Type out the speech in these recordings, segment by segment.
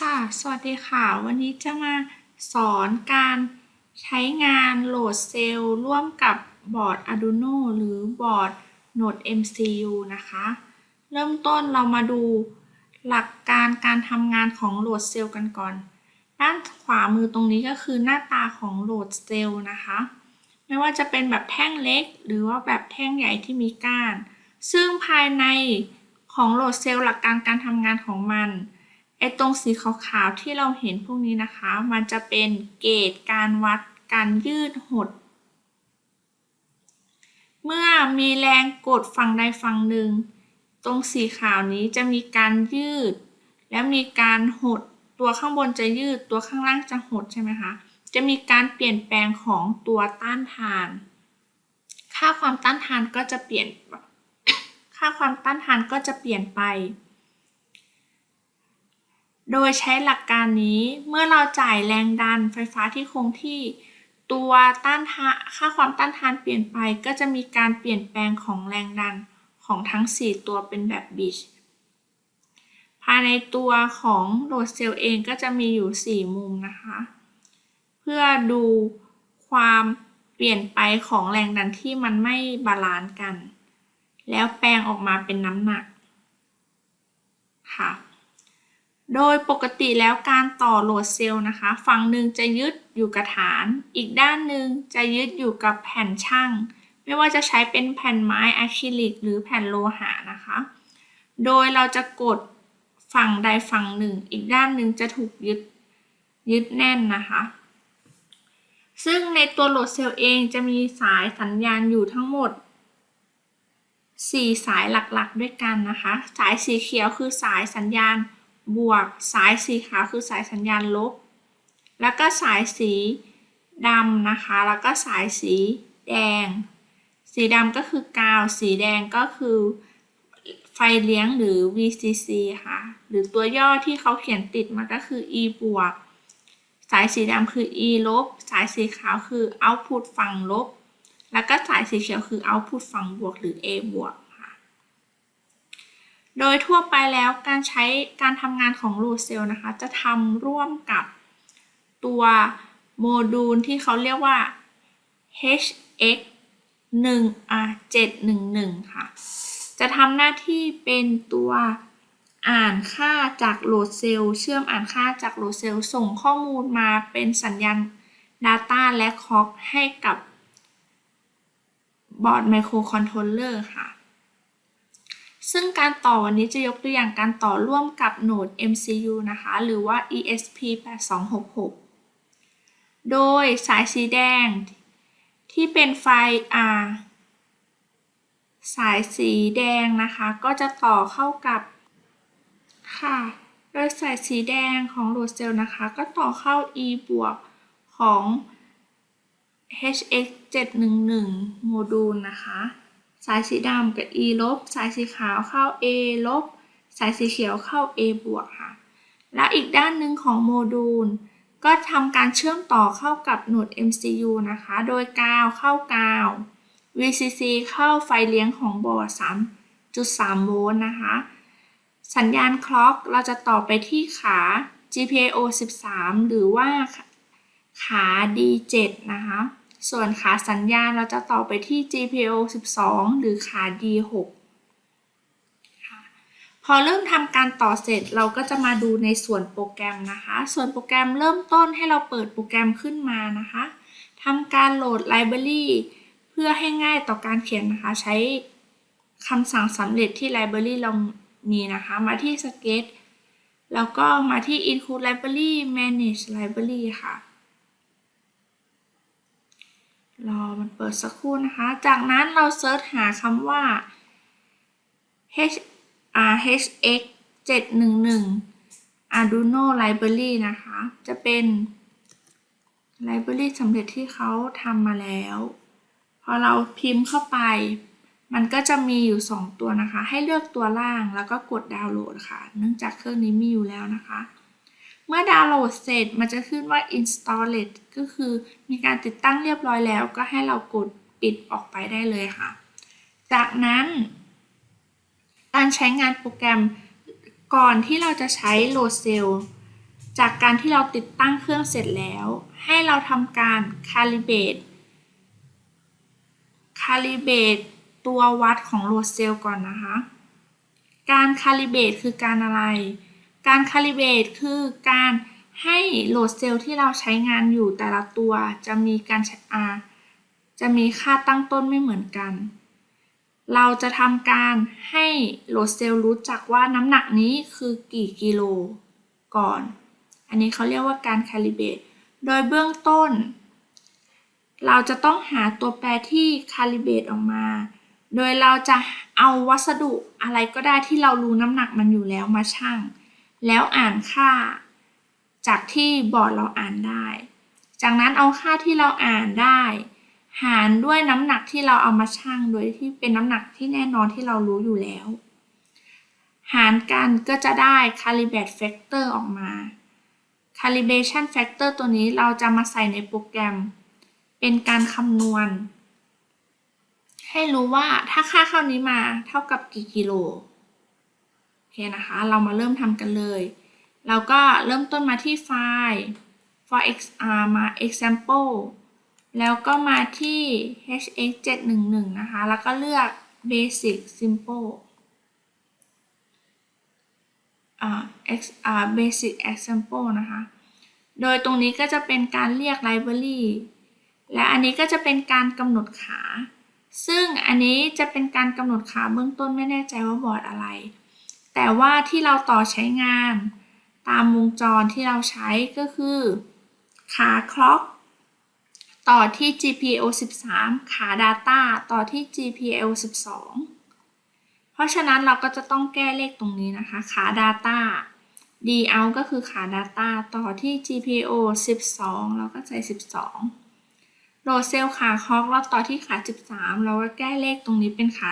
ค่ะ สวัสดีค่ะ วันนี้จะมาสอนการใช้งานโหลดเซลล์ร่วมกับบอร์ด Arduino หรือบอร์ด Node MCU นะคะ เริ่มต้นเรามาดูหลักการการทำงานของโหลดเซลล์กันก่อน ด้านขวามือตรงนี้ก็คือหน้าตาของโหลดเซลล์นะคะ ไม่ว่าจะเป็นแบบแท่งเล็ก หรือว่าแบบแท่งใหญ่ที่มีก้าน ซึ่งภายในของโหลดเซลล์หลักการการทำงานของมัน ไอ้ตรงสีขาวๆที่เราเห็นพวกนี้นะคะ มันจะเป็นเกจการวัดการยืดหด เมื่อมีแรงกดฝั่งใดฝั่งหนึ่ง ตรงสีขาวนี้จะมีการยืด และมีการหดตัวข้างบนจะยืดตัวข้างล่างจะหดใช่ไหมคะจะมีการเปลี่ยนแปลงของตัวต้านทาน ค่าความต้านทานก็จะเปลี่ยน ค่าความต้านทานก็จะเปลี่ยนไป โดยใช้หลักการนี้เมื่อเราจ่ายแรงดันไฟฟ้าที่คงที่ ตัวต้านทานค่าความต้านทานเปลี่ยนไปก็จะมีการเปลี่ยนแปลงของแรงดันของทั้ง 4 ตัวเป็นแบบบิชภายในตัวของโหลดเซลล์เองก็จะมีอยู่ 4 มุมนะคะ เพื่อดูความเปลี่ยนไปของแรงดันที่มันไม่บาลานซ์กัน แล้วแปลงออกมาเป็นน้ำหนักค่ะ โดยปกติแล้วการต่อโหลดเซลล์นะคะ ฝั่งหนึ่งจะยึดอยู่กับฐาน อีกด้านหนึ่งจะยึดอยู่กับแผ่นช่าง ไม่ว่าจะใช้เป็นแผ่นไม้อะคริลิก หรือแผ่นโลหะนะคะ โดยเราจะกดฝั่งใดฝั่งหนึ่ง อีกด้านหนึ่งจะถูกยึดยึดแน่นนะคะ ซึ่งในตัวโหลดเซลล์เองจะมีสายสัญญาณอยู่ทั้งหมด 4 สายหลักๆ ด้วยกันนะคะ สายสีเขียวคือสายสัญญาณ บวก สายสีขาวคือสายสัญญาณลบ แล้วก็สายสีดำนะคะ แล้วก็สายสีแดง สีดำก็คือกาว สีแดงก็คือไฟเลี้ยงหรือ VCC ค่ะ หรือตัวย่อที่เขาเขียนติดมาก็คือ E บวก สายสีดำคือ E ลบ สายสีขาวคือ output ฝั่งลบ แล้วก็สายสีเขียวคือ output ฝั่งบวกหรือ A บวก โดยทั่วไปแล้วการใช้การทำงานของโหลดเซลนะคะ จะทำร่วมกับตัวโมดูลที่เขาเรียกว่า HX 1 R 711 ค่ะ จะทำหน้าที่เป็นตัวอ่านค่าจากโหลดเซลล์เชื่อมอ่านค่าจากโหลดเซลล์ส่งข้อมูลมาเป็นสัญญาณ Data และ Clock ให้กับบอร์ดไมโครคอนโทรลเลอร์ค่ะ ซึ่งการต่อวันนี้จะยกตัวอย่างการต่อร่วมกับโหนด MCU นะคะ หรือว่า ESP8266 โดยสายสีแดง ที่เป็นไฟ R สายสีแดงนะคะ ก็จะต่อเข้ากับค่ะ โดยสายสีแดงของโหลดเซลล์นะคะ ก็ต่อเข้า E บวกของ HX 711 โมดูลนะคะ สายสีดำกับ E ลบ สายสีขาวเข้า A ลบ สายสีเขียวเข้า A บวกค่ะ และอีกด้านหนึ่งของโมดูล ก็ทำการเชื่อมต่อเข้ากับโหนด MCU นะคะ โดยกาวเข้ากาว VCC เข้าไฟเลี้ยงของบอร์ด3.3 โวลต์นะคะ สัญญาณคล็อกเราจะต่อไปที่ขา GPIO 13 หรือว่าขา D7 นะคะ ส่วนขาสัญญาณเราจะต่อไปที่ GPIO 12 หรือขา D6 ค่ะพอเริ่มทำการต่อเสร็จเราก็จะมาดูในส่วนโปรแกรมนะคะ ส่วนโปรแกรมเริ่มต้นให้เราเปิดโปรแกรมขึ้นมานะคะทำการโหลดไลบรารีเพื่อให้ง่ายต่อการเขียนนะคะ ใช้คำสั่งสำเร็จที่ไลบรารีเรามีนะคะ มาที่ Sketch แล้วก็มาที่ Include Library Manage Library ค่ะ รอมันเปิดสักครู่นะคะ จากนั้นเราเซิร์ชหาคำว่า H R H X 711 Arduino Library นะคะ จะเป็น Library สำเร็จที่เขาทำมาแล้ว พอเราพิมพ์เข้าไป มันก็จะมีอยู่ 2 ตัวนะคะ ให้เลือกตัวล่างแล้วก็กดดาวน์โหลดค่ะ เนื่องจากเครื่องนี้มีอยู่แล้วนะคะ เมื่อดาวน์โหลดเสร็จมันจะขึ้นว่า installed ก็คือมีการติดตั้งเรียบร้อยแล้วก็ให้เรากดปิดออกไปได้เลยค่ะ จากนั้น การใช้งานโปรแกรมก่อนที่เราจะใช้โหลดเซลล์จากการที่เราติดตั้งเครื่องเสร็จแล้ว ให้เราทำการ calibrate calibrate ตัววัดของโหลดเซลล์ก่อนนะคะ การ calibrate คือการอะไร การ calibrate คือการให้โหลดเซลล์ที่เราใช้งานอยู่แต่ละตัวจะมีการอาจะมีค่าตั้งต้นไม่เหมือนกัน เราจะทำการให้โหลดเซลล์รู้จักว่าน้ำหนักนี้คือกี่กิโลก่อน อันนี้เขาเรียกว่าการ calibrate โดยเบื้องต้น เราจะต้องหาตัวแปรที่ calibrate ออกมา โดยเราจะเอาวัสดุอะไรก็ได้ที่เรารู้น้ำหนักมันอยู่แล้วมาชั่ง แล้วอ่านค่า จากที่บอร์ดเราอ่านได้ จากนั้นเอาค่าที่เราอ่านได้ หารด้วยน้ำหนักที่เราเอามาชั่งโดยที่เป็นน้ำหนักที่แน่นอนที่เรารู้อยู่แล้ว หารกันก็จะได้ calibrate factor ออกมา calibration factor ตัวนี้เราจะมาใส่ในโปรแกรม เป็นการคำนวณ ให้รู้ว่าถ้าค่าเข้านี้มาเท่ากับกี่กิโล เคนะคะ เรามาเริ่มทำกันเลย เราก็เริ่มต้นมาที่ไฟล์ for xr มา example แล้วก็มาที่ hx711 นะคะ แล้วก็เลือก basic simple อ่า x อ่า basic example นะคะ โดยตรงนี้ก็จะเป็นการเรียก library และอันนี้ก็จะเป็นการกำหนดขา ซึ่งอันนี้จะเป็นการกำหนดขาเบื้องต้นไม่แน่ใจว่าบอร์ดอะไร แต่ว่าที่เราต่อใช้งาน ตามวงจรที่เราใช้ก็คือ ขาคล็อก ต่อที่ GPIO 13 ขา Data ต่อที่ GPIO 12 เพราะฉะนั้นเราก็จะต้องแก้เลขตรงนี้นะคะ ขา Data D out ก็คือขา Data ต่อที่ GPIO 12 เราก็ใส่ 12 โหลดเซลล์ขาคล็อกเราต่อที่ขา 13 เราก็แก้เลขตรงนี้เป็นขา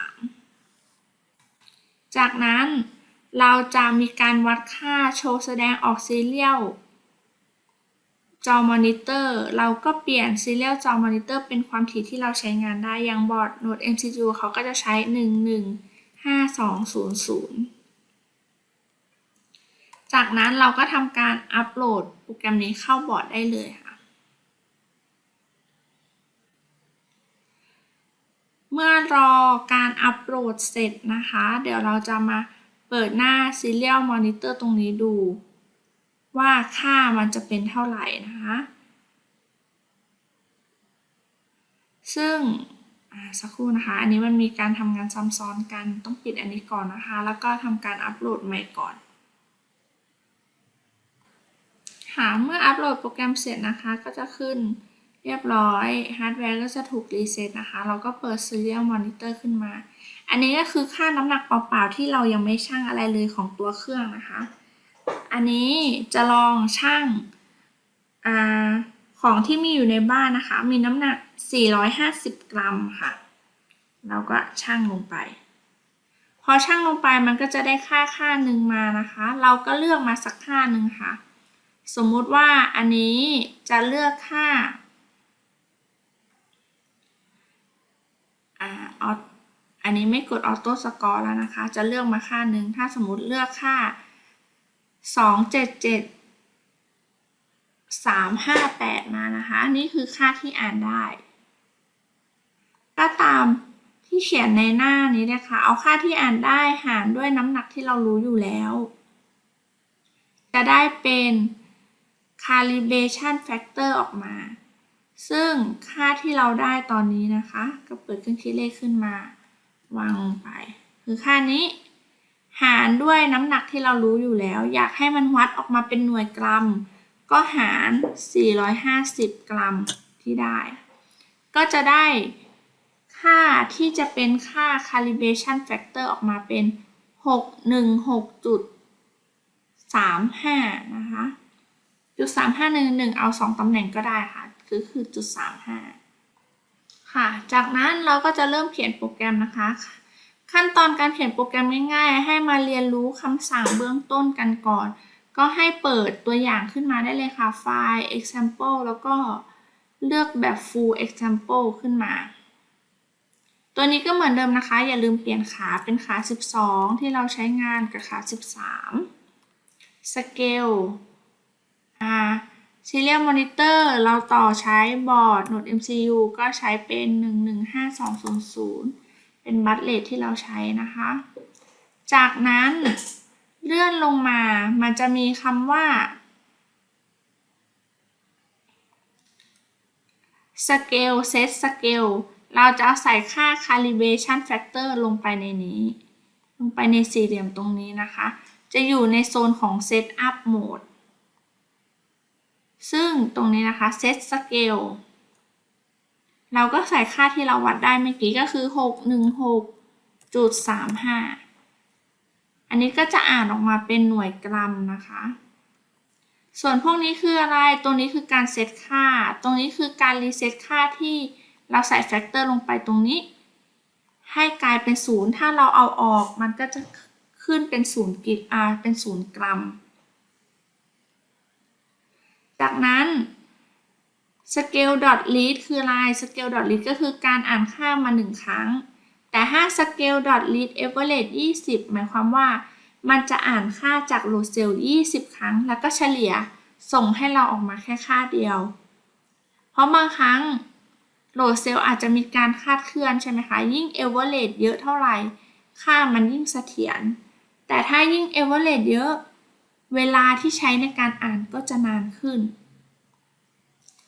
13 จากนั้นเราจะมีการวัดค่าโชว์แสดงออกซีเรียลจอมอนิเตอร์เราก็เปลี่ยนซีเรียลจอมอนิเตอร์เป็นความถี่ที่เราใช้งานได้อย่างบอร์ดโน้ต MCU เขาก็จะใช้ 115200 จากนั้นเราก็ทำการอัปโหลดโปรแกรมนี้เข้าบอร์ดได้เลยค่ะ เมื่อรอการอัปโหลดเสร็จนะคะ เดี๋ยวเราจะมาเปิดหน้า Serial Monitor ตรงนี้ดู ว่าค่ามันจะเป็นเท่าไหร่นะคะ ซึ่งสักครู่นะคะ อันนี้มันมีการทำงานซ้ำซ้อนกัน ต้องปิดอันนี้ก่อนนะคะ แล้วก็ทำการอัปโหลดใหม่ก่อน ค่ะ เมื่ออัปโหลดโปรแกรมเสร็จนะคะ ก็จะขึ้น เรียบร้อยฮาร์ดแวร์ก็จะถูกรีเซ็ตนะคะ เราก็เปิด Serial Monitor ขึ้นมา อันนี้ก็คือค่าน้ำหนักเปล่าๆที่เรายังไม่ชั่งอะไรเลยของตัวเครื่องนะคะ อันนี้จะลองชั่งอของที่มีอยู่ในบ้านนะคะ มีน้ำหนัก 450 กรัมค่ะ เราก็ชั่งลงไป พอชั่งลงไปมันก็จะได้ค่าค่าหนึ่งมานะคะ เราก็เลือกมาสักค่าหนึ่งค่ะ สมมุติว่าอันนี้จะเลือกค่า อ่าอออันนี้ไม่กดออโต้สกอร์แล้วนะคะ จะเลือกมาค่าหนึ่งถ้าสมมติเลือกค่า 277 358 มานะคะ นี่คือค่าที่อ่านได้ก็ตามที่เขียนในหน้านี้นะคะ เอาค่าที่อ่านได้หารด้วยน้ำหนักที่เรารู้อยู่แล้ว จะได้เป็น calibration factor ออกมา ซึ่งค่าที่เราได้ตอนนี้นะคะ ก็เปิดเครื่องคิดเลขขึ้นมา วางลงไป คือค่านี้ หารด้วยน้ำหนักที่เรารู้อยู่แล้ว อยากให้มันวัดออกมาเป็นหน่วยกรัม ก็หาร 450 กรัมที่ได้ ก็จะได้ค่าที่จะเป็นค่า calibration factor ออกมาเป็น 616.35 นะคะ จุด 3511 เอา 2 ตำแหน่งก็ได้ค่ะ คือคือจุด35ค่ะ จากนั้นเราก็จะเริ่มเขียนโปรแกรมนะคะ ขั้นตอนการเขียนโปรแกรมง่ายๆ ให้มาเรียนรู้คำสั่งเบื้องต้นกันก่อน ก็ให้เปิดตัวอย่างขึ้นมาได้เลยค่ะไฟล์ example แล้วก็เลือกแบบ full example ขึ้นมา ตัวนี้ก็เหมือนเดิมนะคะ อย่าลืมเปลี่ยนขาเป็นขา 12 ที่เราใช้งานกับขา 13 scale อ่า Serial Monitor เราต่อใช้บอร์ด Node MCU ก็ใช้เป็น 115200 เป็นบัตเลทที่เราใช้นะคะ จากนั้นเลื่อนลงมา มันจะมีคำว่า Scale Set Scale เราจะเอาใส่ค่า Calibration Factor ลงไปในนี้ ลงไปในสี่เหลี่ยมตรงนี้นะคะ จะอยู่ในโซนของ Setup Mode ซึ่งตรงนี้นะคะ Set Scale เราก็ใส่ค่าที่เราวัดได้เมื่อกี้ก็คือ 616.35 อันนี้ก็จะอ่านออกมาเป็นหน่วยกรัมนะคะ ส่วนพวกนี้คืออะไร ตรงนี้คือการเซตค่า ตรงนี้คือการรีเซตค่าที่เราใส่แฟกเตอร์ลงไปตรงนี้ ให้กลายเป็นศูนย์ถ้าเราเอาออกมันก็จะขึ้นเป็นศูนย์กิอาเป็นศูนย์กรัม จากนั้น scale dot read คืออะไร scale dot read ก็คือการอ่านค่ามาหนึ่งครั้ง แต่ถ้า scale dot read average 20 หมายความว่า มันจะอ่านค่าจาก load cell 20 ครั้ง แล้วก็เฉลี่ยส่งให้เราออกมาแค่ค่าเดียว เพราะบางครั้ง load cell อาจจะมีการคาดเคลื่อนใช่ไหมคะ ยิ่ง average เยอะเท่าไหร่ ค่ามันยิ่งเสถียร แต่ถ้ายิ่ง average เยอะ เวลาที่ใช้ในการอ่านก็จะนานขึ้น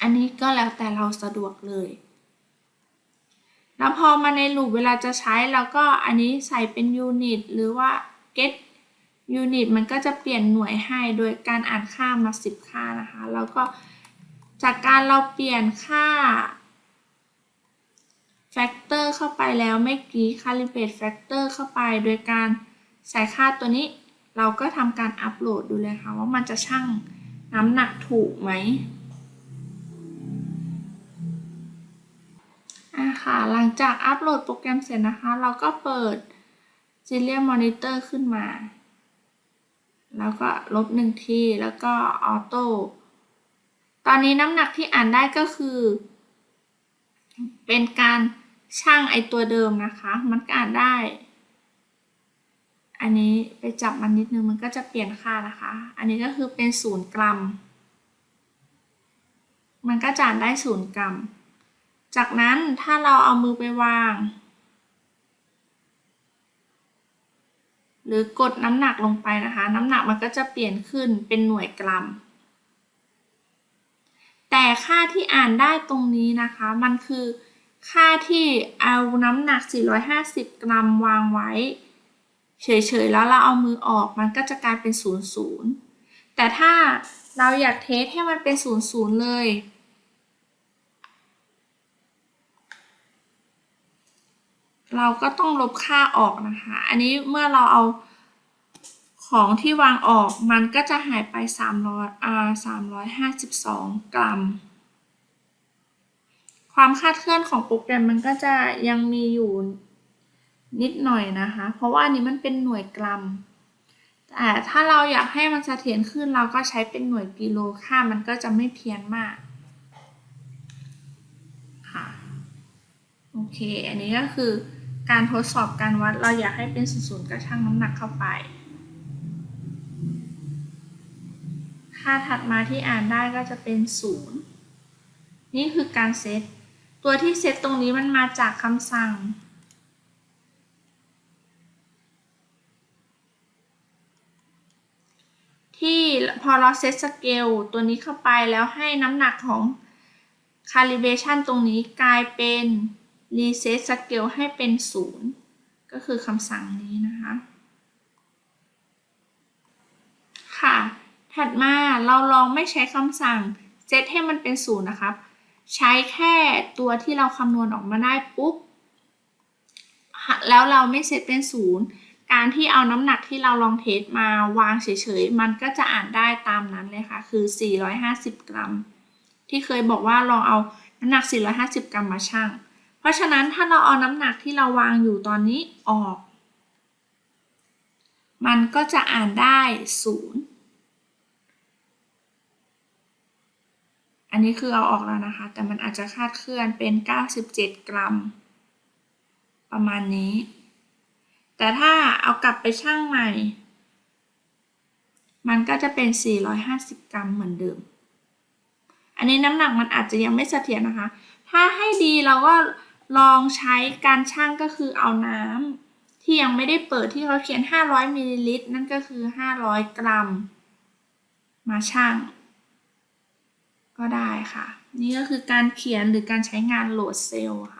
อันนี้ก็แล้วแต่เราสะดวกเลย แล้วพอมาในลูปเวลาจะใช้เราก็อันนี้ใส่เป็นยูนิตหรือว่า get ยูนิตมันก็จะเปลี่ยนหน่วยให้โดยการอ่านค่ามา 10 ค่านะคะ แล้วก็จากการเราเปลี่ยนค่า factor เข้าไปแล้วเมื่อกี้ calibrate factor เข้าไปโดยการใส่ค่าตัวนี้ เราก็ทำการอัปโหลดดูเลยค่ะว่ามันจะชั่งน้ำหนักถูกไหมอะค่ะ หลังจากอัปโหลดโปรแกรมเสร็จนะคะ เราก็เปิด Serial Monitor ขึ้นมา แล้วก็ลบหนึ่งที แล้วก็ออโต้ ตอนนี้น้ำหนักที่อ่านได้ก็คือ เป็นการช่างไอตัวเดิมนะคะ มันก็อ่านได้ อันนี้ไปจับมันนิดนึงมันก็จะเปลี่ยนค่านะคะ อันนี้ก็คือเป็นศูนย์กรัม มันก็จานได้ศูนย์กรัม จากนั้นถ้าเราเอามือไปวาง หรือกดน้ำหนักลงไปนะคะ น้ำหนักมันก็จะเปลี่ยนขึ้นเป็นหน่วยกรัม แต่ค่าที่อ่านได้ตรงนี้นะคะ มันคือค่าที่เอาน้ำหนัก 450 กรัมวางไว้ เฉยๆ แล้วเราเอามือออกมันก็จะกลายเป็น00แต่ถ้าเราอยากเทสให้มันเป็น00เลย เราก็ต้องลบค่าออกนะคะ อันนี้เมื่อเราเอาของที่วางออกมันก็จะหายไป 300อ่า352 กรัม ความคาดเคลื่อนของโปรแกรมมันก็จะยังมีอยู่ นิดหน่อยนะคะ เพราะว่าอันนี้มันเป็นหน่วยกรัม แต่ถ้าเราอยากให้มันเสถียรขึ้นเราก็ใช้เป็นหน่วยกิโลค่ามันก็จะไม่เพี้ยนมากค่ะโอเค อันนี้ก็คือการทดสอบการวัดเราอยากให้เป็นศูนย์ก็ชั่งน้ำหนักเข้าไป ค่าถัดมาที่อ่านได้ก็จะเป็นศูนย์นี่คือการเซต ตัวที่เซตตรงนี้มันมาจากคำสั่ง ที่พอเราเซตสเกลตัวนี้เข้าไปแล้วให้น้ำหนักของ calibration ตรงนี้กลายเป็น reset scale ให้เป็นศูนย์ก็คือคำสั่งนี้นะคะ ค่ะ ถัดมาเราลองไม่ใช้คำสั่งเซตให้มันเป็นศูนย์นะครับ ใช้แค่ตัวที่เราคำนวณออกมาได้ปุ๊บ แล้วเราไม่เซตเป็นศูนย์ การที่เอาน้ำหนักที่เราลองเทสมาวางเฉยๆ มันก็จะอ่านได้ตามนั้นเลยค่ะ คือ 450 กรัม ที่เคยบอกว่าลองเอาน้ำหนัก 450 กรัมมาชั่ง เพราะฉะนั้นถ้าเราเอาน้ำหนักที่เราวางอยู่ตอนนี้ออก มันก็จะอ่านได้ศูนย์อันนี้คือเอาออกแล้วนะคะ แต่มันอาจจะคาดเคลื่อนเป็น 97 กรัม ประมาณนี้ แต่ถ้าเอากลับไปชั่งใหม่ มันก็จะเป็น 450 กรัมเหมือนเดิม อันนี้น้ำหนักมันอาจจะยังไม่เสถียรนะคะ ถ้าให้ดีเราก็ลองใช้การชั่งก็คือเอาน้ำที่ยังไม่ได้เปิดที่เขาเขียน 500มิลลิลิตรนั่นก็คือ 500 กรัม มาชั่ง ก็ได้ค่ะ นี่ก็คือการเขียนหรือการใช้งานโหลดเซลล์ค่ะ